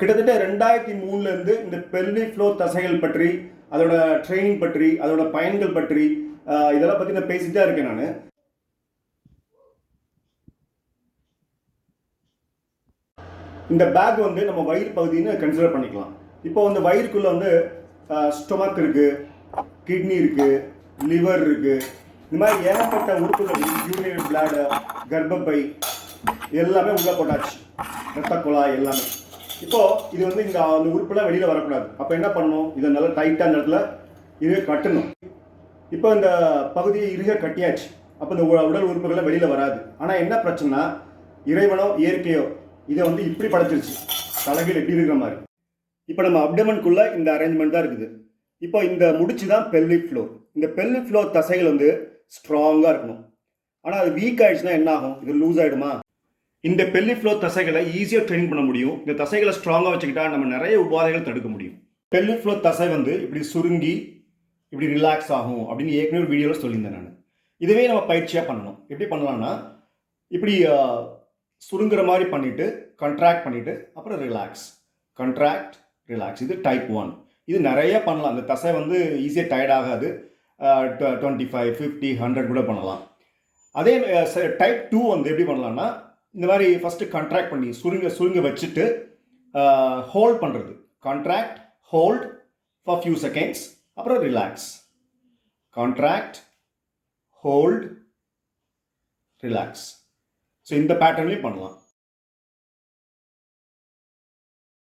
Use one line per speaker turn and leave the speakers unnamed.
கிட்டத்தட்ட ரெண்டாயிரத்தி மூணுலேருந்து இந்த பெல்லி ஃப்ளோ தசைகள் பற்றி அதோட ட்ரைனிங் பற்றி அதோட பயன்கள் பற்றி இதெல்லாம் பற்றி நான் பேசிட்டு தான் இருக்கேன் நான். இந்த பேக் வந்து நம்ம வயிறு பகுதின்னு கன்சிடர் பண்ணிக்கலாம். இப்போ வந்து வயிறுக்குள்ளே வந்து ஸ்டொமக் இருக்குது கிட்னி இருக்குது லிவர் இருக்குது இந்த மாதிரி ஏகப்பட்ட உறுப்புகள் யூனியன் பிளாடு கர்ப்பப்பை எல்லாமே உள்ள போட்டாச்சு. ரத்த குழாய் எல்லாமே. இப்போ இது வந்து இங்க அந்த உறுப்புலாம் வெளியில வரக்கூடாது. அப்போ என்ன பண்ணணும்? இதை நல்லா டைட்டாக அந்த இடத்துல இதுவே கட்டணும். இப்போ இந்த பகுதியை இறுக கட்டியாச்சு. அப்போ இந்த உ- உடல் உறுப்புகளை வெளியில வராது. ஆனால் என்ன பிரச்சனைனா இறைவனோ இயற்கையோ இதை வந்து இப்படி படைச்சிருச்சு. தலைகள் எப்படி இருக்கிற மாதிரி. இப்போ நம்ம அப்டமனுக்குள்ள இந்த அரேஞ்ச்மெண்ட் தான் இருக்குது. இப்போ இந்த முடிச்சு தான் பெல்விக் ஃப்ளோர் இந்த பெல்விக் ஃப்ளோர் தசைகள் வந்து ஸ்ட்ராங்காக இருக்கணும். ஆனால் அது வீக் ஆகிடுச்சுன்னா என்ன ஆகும்? இது லூஸ் ஆயிடுமா? இந்த பெல்லி ஃப்ளோ தசைகளை ஈஸியாக ட்ரெயின் பண்ண முடியும். இந்த தசைகளை ஸ்ட்ராங்காக வச்சுக்கிட்டா நம்ம நிறைய உபாதைகள் தடுக்க முடியும். பெல்லி ஃப்ளோ தசை வந்து இப்படி சுருங்கி இப்படி ரிலாக்ஸ் ஆகும் அப்படின்னு ஏற்கனவே ஒரு வீடியோவில் சொல்லியிருந்தேன் நான். இதுவே நம்ம பயிற்சியாக பண்ணணும். எப்படி பண்ணலாம்னா இப்படி சுருங்குற மாதிரி பண்ணிட்டு கண்ட்ராக்ட் பண்ணிவிட்டு அப்புறம் ரிலாக்ஸ் கண்ட்ராக்ட் ரிலாக்ஸ் இது டைப் ஒன் இது நிறைய பண்ணலாம். இந்த தசை வந்து ஈஸியாக டயர்ட் ஆகாது. டுவெண்ட்டி ஃபைவ் ஃபிஃப்டி ஹண்ட்ரட் கூட பண்ணலாம். அதே டைப் டூ வந்து எப்படி பண்ணலாம்னா இந்த மாதிரி ஃபஸ்ட்டு கான்ட்ராக்ட் பண்ணி சுருங்க சுருங்க வச்சுட்டு ஹோல்ட் பண்ணுறது contract hold for few seconds அப்புறம் relax contract hold relax so இந்த பேட்டர்ன்லேயும் பண்ணலாம்.